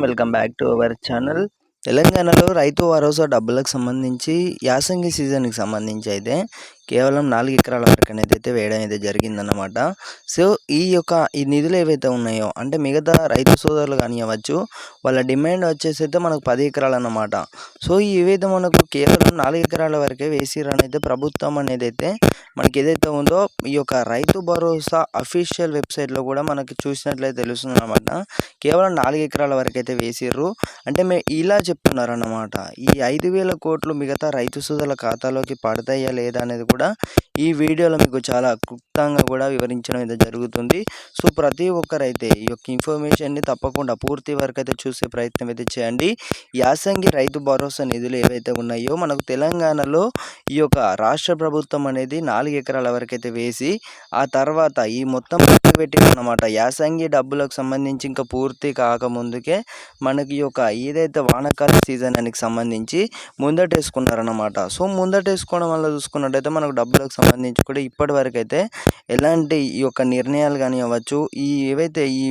Welcome back to our channel. తెలంగాణలో రైతు భరోసా డబ్బులకు సంబంధించి యాసంగి సీజన్కి సంబంధించి అయితే కేవలం నాలుగు ఎకరాల వరకు అనేది అయితే వేయడం అయితే జరిగిందన్నమాట. సో ఈ యొక్క ఈ నిధులు ఏవైతే ఉన్నాయో అంటే మిగతా రైతు సోదరులు కానివ్వచ్చు వాళ్ళ డిమాండ్ వచ్చేసి అయితే మనకు పది ఎకరాలు అన్నమాట సో ఇవైతే మనకు కేవలం నాలుగు ఎకరాల వరకే వేసిరని అయితే ప్రభుత్వం అనేది అయితే మనకి ఏదైతే ఉందో ఈ యొక్క రైతు భరోసా అఫీషియల్ వెబ్సైట్లో కూడా మనకి చూసినట్లయితే తెలుస్తుంది అనమాట కేవలం నాలుగు ఎకరాల వరకు అయితే వేసిర్రు. అంటే మేము ఇలా చెప్తున్నారు అన్నమాట ఈ ఐదు వేల కోట్లు మిగతా రైతు సోదరుల ఖాతాలోకి పడతాయా లేదా అనేది కూడా ఈ వీడియోలో మీకు చాలా క్లుప్తంగా కూడా వివరించడం అయితే జరుగుతుంది. సో ప్రతి ఒక్కరైతే ఈ యొక్క ఇన్ఫర్మేషన్ని తప్పకుండా పూర్తి వరకు అయితే చూసే ప్రయత్నం అయితే చేయండి. యాసంగి రైతు భరోసా నిధులు ఏవైతే ఉన్నాయో మనకు తెలంగాణలో ఈ యొక్క రాష్ట్ర ప్రభుత్వం అనేది నాలుగు ఎకరాల వరకు అయితే వేసి ఆ తర్వాత ఈ మొత్తం పెట్టినమాట యాసంగి డబ్బులకు సంబంధించి ఇంకా పూర్తి కాకముందుకే మనకి యొక్క ఏదైతే వానకాల సీజన్ అని సంబంధించి ముందటేసుకున్నారన్నమాట. సో ముందటేసుకోవడం వల్ల చూసుకున్నట్టయితే మనకు డబ్బులకు సంబంధించి కూడా ఇప్పటి వరకు అయితే ఎలాంటి ఈ యొక్క నిర్ణయాలు కానీ అవ్వచ్చు ఈ ఏవైతే ఈ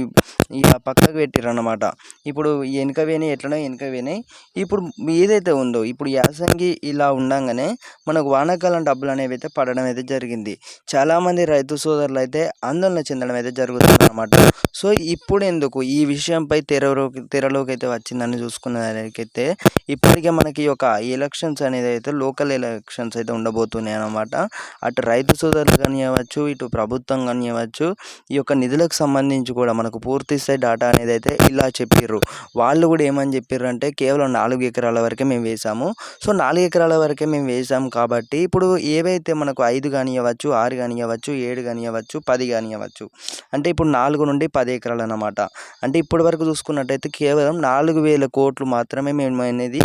ఈ పక్కకు పెట్టిరన్నమాట ఇప్పుడు వెనుక వేనాయి ఎట్లనో వెనుక వేనాయి ఇప్పుడు ఏదైతే ఉందో ఇప్పుడు యాసంగి ఇలా ఉండగానే మనకు వానాకాలం డబ్బులు అనేవి అయితే పడడం అయితే జరిగింది. చాలామంది రైతు సోదరులు అయితే ఆందోళన చెందడం అయితే జరుగుతుంది అనమాట సో ఇప్పుడు ఎందుకు ఈ విషయంపై తెరలోకి తెరలోకి అయితే వచ్చిందని చూసుకున్నదానికైతే ఇప్పటికే మనకి ఒక ఎలక్షన్స్ అనేది అయితే లోకల్ ఎలక్షన్స్ అయితే ఉండబోతున్నాయి అనమాట అటు రైతు సోదరులు కానివ్వచ్చు ఇటు ప్రభుత్వం కానివ్వచ్చు ఈ యొక్క నిధులకు సంబంధించి కూడా మనకు పూర్తి స్థాయి డాటా అనేది అయితే ఇలా చెప్పిర్రు. వాళ్ళు కూడా ఏమని చెప్పారు అంటే కేవలం నాలుగు ఎకరాల వరకే మేము వేసాము సో నాలుగు ఎకరాల వరకే మేము వేసాము కాబట్టి ఇప్పుడు ఏవైతే మనకు ఐదు కానివ్వచ్చు ఆరు కానివ్వచ్చు ఏడు కానివ్వచ్చు పది కానివ్వచ్చు అంటే ఇప్పుడు నాలుగు నుండి పది ఎకరాలు అన్నమాట అంటే ఇప్పటి వరకు చూసుకున్నట్టయితే కేవలం నాలుగు వేల కోట్లు మాత్రమే మేము అనేది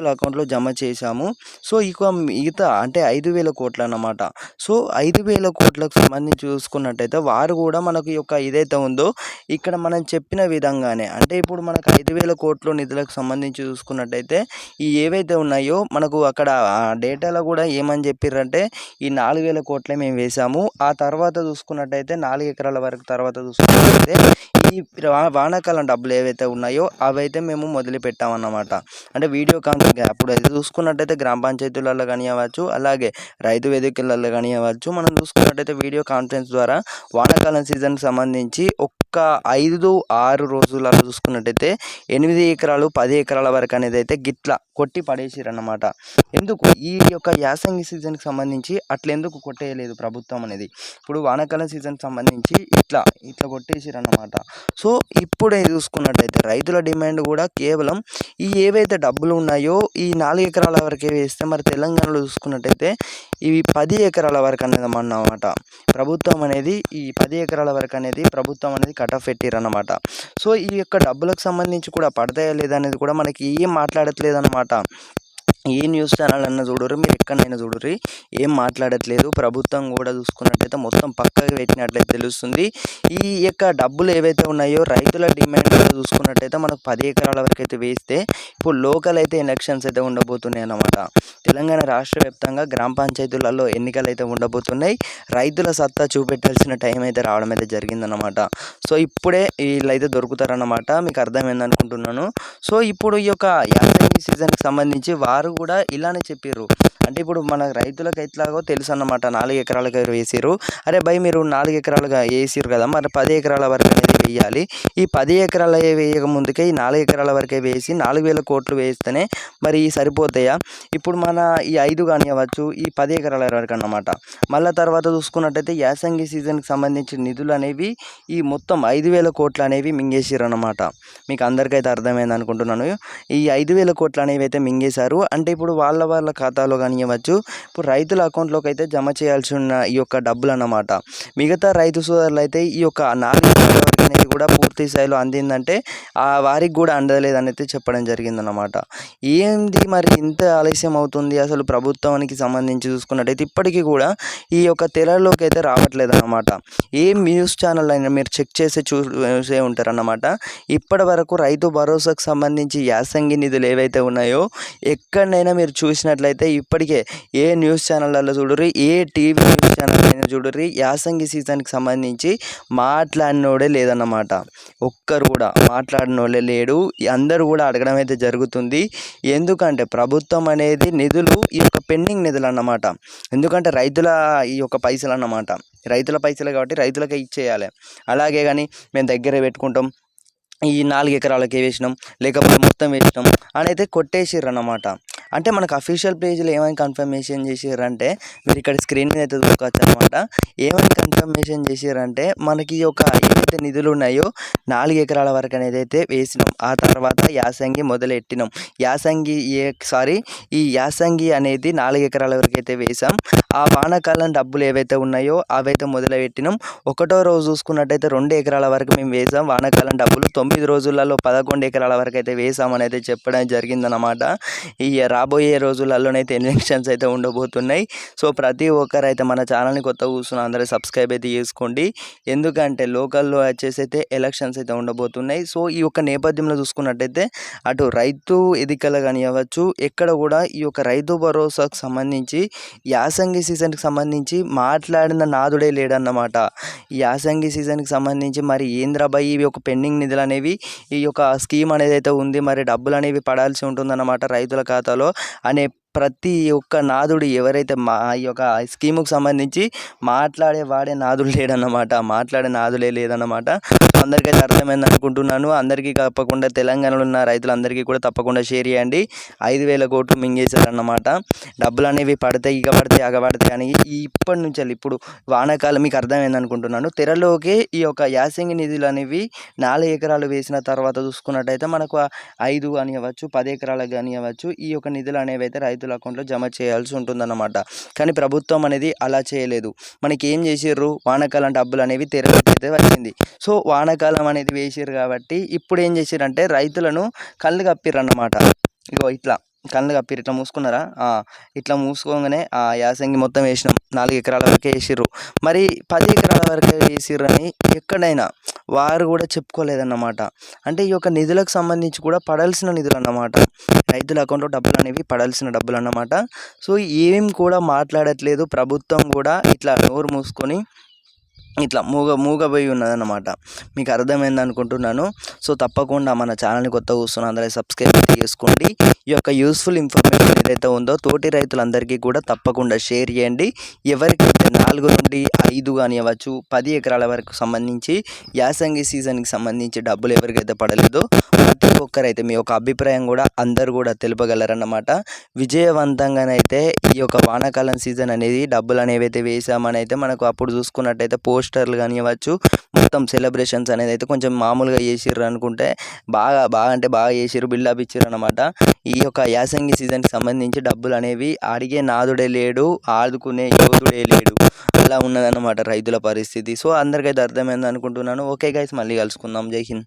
రైతుల అకౌంట్లో జమ చేశాము. సో ఇక మిగతా అంటే ఐదు వేల కోట్లు అన్నమాట. సో ఐదు వేల కోట్లకు సంబంధించి చూసుకున్నట్టయితే వారు కూడా మనకు యొక్క ఏదైతే ఉందో ఇక్కడ మనం చెప్పిన విధంగానే అంటే ఇప్పుడు మనకు ఐదు వేల కోట్లు నిధులకు సంబంధించి చూసుకున్నట్టయితే ఈ ఏవైతే ఉన్నాయో మనకు అక్కడ డేటాలో కూడా ఏమని చెప్పారంటే ఈ నాలుగు వేల కోట్లే మేము వేసాము ఆ తర్వాత చూసుకున్నట్టయితే నాలుగు ఎకరాల వరకు తర్వాత చూసుకున్నట్టయితే ఈ వానాకాలం డబ్బులు ఏవైతే ఉన్నాయో అవైతే మేము మొదలు పెట్టామన్నమాట అంటే వీడియో కాన్ఫరెన్స్ అప్పుడు అయితే చూసుకున్నట్టయితే గ్రామ పంచాయతీలలో కానివ్వచ్చు అలాగే రైతు వేదికలలో కానివ్వచ్చు మనం చూసుకున్నట్టయితే వీడియో కాన్ఫరెన్స్ ద్వారా వానాకాలం సీజన్కి సంబంధించి ఒక్క ఐదు ఆరు రోజులలో చూసుకున్నట్టయితే ఎనిమిది ఎకరాలు పది ఎకరాల వరకు అనేది అయితే గిట్ల కొట్టి పడేసిరన్నమాట. ఎందుకు? ఈ యొక్క యాసంగి సీజన్కి సంబంధించి అట్లా ఎందుకు కొట్టేయలేదు ప్రభుత్వం అనేది? ఇప్పుడు వానాకాలం సీజన్కి సంబంధించి ఇట్లా ఇట్లా కొట్టేసిరన్నమాట. సో ఇప్పుడే చూసుకున్నట్టయితే రైతుల డిమాండ్ కూడా కేవలం ఈ ఏవైతే డబ్బులు ఉన్నాయో ఈ నాలుగు ఎకరాల వరకే వేస్తే మరి తెలంగాణలో చూసుకున్నట్టయితే ఇవి పది ఎకరాల వరకు అనేది అన్నమాట. ప్రభుత్వం అనేది ఈ పది ఎకరాల వరకు అనేది ప్రభుత్వం అనేది కట్ ఆఫ్ పెట్టిరన్నమాట. సో ఈ యొక్క డబ్బులకు సంబంధించి కూడా పడతాయా లేదా అనేది కూడా మనకి ఏం మాట్లాడట్లేదు అనమాట ఏ న్యూస్ ఛానల్ అన్న చూడరు మీరు ఎక్కడైనా చూడరు ఏం మాట్లాడట్లేదు. ప్రభుత్వం కూడా చూసుకున్నట్లయితే మొత్తం పక్కకు పెట్టినట్లయితే తెలుస్తుంది. ఈ యొక్క డబ్బులు ఏవైతే ఉన్నాయో రైతుల డిమాండ్ చూసుకున్నట్టయితే మనకు పది ఎకరాల వరకు అయితే వేస్తే ఇప్పుడు లోకల్ అయితే ఎలక్షన్స్ అయితే ఉండబోతున్నాయి అన్నమాట. తెలంగాణ రాష్ట్ర వ్యాప్తంగా గ్రామ పంచాయతీలలో ఎన్నికలు అయితే ఉండబోతున్నాయి. రైతుల సత్తా చూపెట్టాల్సిన టైం అయితే రావడం అయితే జరిగిందన్నమాట. సో ఇప్పుడే వీళ్ళైతే దొరుకుతారన్నమాట. మీకు అర్థమైంది అనుకుంటున్నాను. సో ఇప్పుడు ఈ యొక్క యాసంగి సీజన్కి సంబంధించి వారు కూడా ఇలానే చెప్పారు అంటే ఇప్పుడు మన రైతులకు ఎట్లాగో తెలుసు అన్నమాట నాలుగు ఎకరాలుగా వేసారు అరే భయ్ మీరు నాలుగు ఎకరాలుగా వేసారు కదా మరి పది ఎకరాల వరకు అనేది వేయాలి. ఈ పది ఎకరాల వేయక ముందుకే ఈ నాలుగు ఎకరాల వరకే వేసి నాలుగు వేల కోట్లు వేస్తేనే మరి సరిపోతాయా? ఇప్పుడు మన ఈ ఐదు కానివ్వచ్చు ఈ పది ఎకరాల వరకు అన్నమాట. మళ్ళీ తర్వాత చూసుకున్నట్టయితే యాసంగి సీజన్కి సంబంధించిన నిధులు అనేవి ఈ మొత్తం ఐదు వేల కోట్లు అనేవి మింగేసారు అన్నమాట మీకు అందరికైతే అర్థమైంది అనుకుంటున్నాను. ఈ ఐదు వేల కోట్లు అనేవి అయితే మింగేశారు. అంటే ఇప్పుడు వాళ్ళ వాళ్ళ ఖాతాలో కానీ చేయవచ్చు. ఇప్పుడు రైతుల అకౌంట్లోకి అయితే జమ చేయాల్సి ఉన్న ఈ యొక్క డబ్బులు అన్నమాట మిగతా రైతు సోదరులు అయితే ఈ యొక్క నాలుగు అనేది కూడా పూర్తి స్థాయిలో అందిందంటే ఆ వారికి కూడా అందలేదని అయితే చెప్పడం జరిగిందన్నమాట. ఏంది మరి ఇంత ఆలస్యం అవుతుంది? అసలు ప్రభుత్వానికి సంబంధించి చూసుకున్నట్టయితే ఇప్పటికీ కూడా ఈ యొక్క తెరలోకి అయితే రావట్లేదు అన్నమాట ఏ న్యూస్ ఛానల్ అయినా మీరు చెక్ చేసి చూసే ఉంటారన్నమాట. ఇప్పటి వరకు రైతు భరోసాకు సంబంధించి యాసంగి నిధులు ఏవైతే ఉన్నాయో ఎక్కడైనా మీరు చూసినట్లయితే ఇప్పటికే ఏ న్యూస్ ఛానళ్ళలో చూడరు ఏ టీవీ న్యూస్ ఛానల్ అయినా చూడరు. యాసంగి సీజన్కి సంబంధించి మాట్లాడినోడే లేదన్నమాట. అన్నమాట. ఒక్కరు కూడా మాట్లాడిన లేడు. అందరూ కూడా అడగడం అయితే జరుగుతుంది. ఎందుకంటే ప్రభుత్వం అనేది నిధులు ఈ యొక్క పెండింగ్ నిధులు అన్నమాట. ఎందుకంటే రైతుల ఈ యొక్క పైసలు అన్నమాట. రైతుల పైసలు కాబట్టి రైతులకే ఇచ్చేయాలి. అలాగే కానీ మేము దగ్గర పెట్టుకుంటాం. ఈ నాలుగు ఎకరాలకే వేసినాం. లేకపోతే మొత్తం వేసినాం. అని అయితే కొట్టేసిర్రు అన్నమాట. అంటే మనకు అఫీషియల్ పేజ్లో ఏమైనా కన్ఫర్మేషన్ చేసారంటే మీరు ఇక్కడ స్క్రీన్ మీద అయితే చూసుకోవచ్చు అనమాట ఏమైనా కన్ఫర్మేషన్ చేసారంటే మనకి ఈ యొక్క ఏవైతే నిధులు ఉన్నాయో నాలుగు ఎకరాల వరకు అనేది అయితే వేసినాం. ఆ తర్వాత యాసంగి మొదలెట్టినాం. యాసంగి ఏ సారీ ఈ యాసంగి అనేది నాలుగు ఎకరాల వరకు అయితే వేసాం ఆ వానాకాలం డబ్బులు ఏవైతే ఉన్నాయో అవైతే మొదలుపెట్టినాం. ఒకటో రోజు చూసుకున్నట్టయితే రెండు ఎకరాల వరకు మేము వేసాం వానాకాలం డబ్బులు తొమ్మిది రోజులలో పదకొండు ఎకరాల వరకు అయితే వేసామని అయితే చెప్పడం జరిగిందనమాట. ఈ రాబోయే రోజులలోనైతే ఎలక్షన్స్ అయితే ఉండబోతున్నాయి. సో ప్రతి ఒక్కరైతే మన ఛానల్ని కొత్త కూర్చున్న అందరూ సబ్స్క్రైబ్ అయితే చేసుకోండి. ఎందుకంటే లోకల్లో వచ్చేసి అయితే ఎలక్షన్స్ అయితే ఉండబోతున్నాయి. సో ఈ యొక్క నేపథ్యంలో చూసుకున్నట్టయితే అటు రైతు ఎదికలు కానివ్వచ్చు ఎక్కడ కూడా ఈ యొక్క రైతు భరోసాకు సంబంధించి యాసంగి సీజన్కి సంబంధించి మాట్లాడిన నాదుడే లేడన్నమాట. ఈ యాసంగి సీజన్కి సంబంధించి మరి ఏంద్రాబాయ్ ఇవి ఒక పెండింగ్ నిధులు అనేవి ఈ యొక్క స్కీమ్ అనేది అయితే ఉంది. మరి డబ్బులు అనేవి పడాల్సి ఉంటుందన్నమాట రైతుల ఖాతాలో. అనే ప్రతి ఒక్క నాదుడు ఎవరైతే మా ఈ యొక్క స్కీముకు సంబంధించి మాట్లాడే వాడే నాదుడు లేడన్నమాట. మాట్లాడే నాదులే లేదన్నమాట. అందరికైతే అర్థమైంది అనుకుంటున్నాను. అందరికీ తప్పకుండా తెలంగాణలో ఉన్న రైతులందరికీ కూడా తప్పకుండా షేర్ చేయండి. ఐదు వేల కోట్లు మింగేశారన్నమాట. డబ్బులు అనేవి పడతాయి ఇక పడతాయి అగ పడతాయి అని ఇప్పటి నుంచి ఇప్పుడు వానాకాలం మీకు అర్థమైంది అనుకుంటున్నాను. తెరలోకి ఈ యొక్క యాసంగి నిధులు అనేవి నాలుగు ఎకరాలు వేసిన తర్వాత చూసుకున్నట్టయితే మనకు ఐదు కానివ్వచ్చు పది ఎకరాలకు కానివ్వచ్చు ఈ యొక్క నిధులు అనేవి అయితే రైతు రైతుల అకౌంట్లో జమ చేయాల్సి ఉంటుందన్నమాట. కానీ ప్రభుత్వం అనేది అలా చేయలేదు. మనకి ఏం చేసిర్రు? వానాకాలం డబ్బులు అనేవి తెరలోకి వచ్చింది. సో వానాకాలం అనేది వేసిర్రు కాబట్టి ఇప్పుడు ఏం చేసిర్రంటే రైతులను కళ్ళు కప్పిర్రు అన్నమాట ఇగో ఇట్లా. కళ్ళు కప్పి ఇట్లా మూసుకున్నారా? ఇట్లా మూసుకోగానే ఆ యాసంగి మొత్తం వేసినాం. నాలుగు ఎకరాల వరకే వేసిర్రు. మరి పది ఎకరాల వరకే వేసిర్రు అని ఎక్కడైనా వారు కూడా చెప్పుకోలేదన్నమాట. అంటే ఈ యొక్క నిధులకు సంబంధించి కూడా పడాల్సిన నిధులు అన్నమాట రైతుల అకౌంట్లో డబ్బులు అనేవి పడాల్సిన డబ్బులు అన్నమాట సో ఏం కూడా మాట్లాడట్లేదు. ప్రభుత్వం కూడా ఇట్లా నోరు మూసుకొని ఇట్లా మూగ మూగబోయి ఉన్నదన్నమాట. మీకు అర్థమైంది అనుకుంటున్నాను. సో తప్పకుండా మన ఛానల్ని కొత్త కూర్చున్న అందరూ సబ్స్క్రైబ్ చేసుకోండి. ఈ యొక్క యూస్ఫుల్ ఇన్ఫర్మేషన్ ఏదైతే ఉందో తోటి రైతులందరికీ కూడా తప్పకుండా షేర్ చేయండి. ఎవరికి నాలుగు నుండి ఐదు కానివ్వచ్చు పది ఎకరాల వరకు సంబంధించి యాసంగి సీజన్కి సంబంధించి డబ్బులు ఎవరికైతే పడలేదో ప్రతి ఒక్కరైతే మీ యొక్క అభిప్రాయం కూడా అందరు కూడా తెలుపగలరన్నమాట. విజయవంతంగానైతే ఈ యొక్క వానాకాలం సీజన్ అనేది డబ్బులు అనేవి అయితే వేసామని అయితే మనకు అప్పుడు చూసుకున్నట్టయితే పోస్టర్లు కానివ్వచ్చు మొత్తం సెలబ్రేషన్స్ అనేది అయితే కొంచెం మామూలుగా చేసిర్రు అనుకుంటే బాగా బాగా అంటే బాగా చేసిర్రు బిల్డప్ ఇచ్చారు అనమాట ఈ యొక్క యాసంగి సీజన్కి సంబంధించి డబ్బులు అనేవి అడిగే నాదుడే లేడు ఆదుకునే యోధుడే లేడు. అలా ఉన్నదన్నమాట రైతుల పరిస్థితి. సో అందరికైతే అర్థమైంది అనుకుంటున్నాను ఓకే గైస్ మళ్ళీ కలుసుకుందాం. జై హింద్.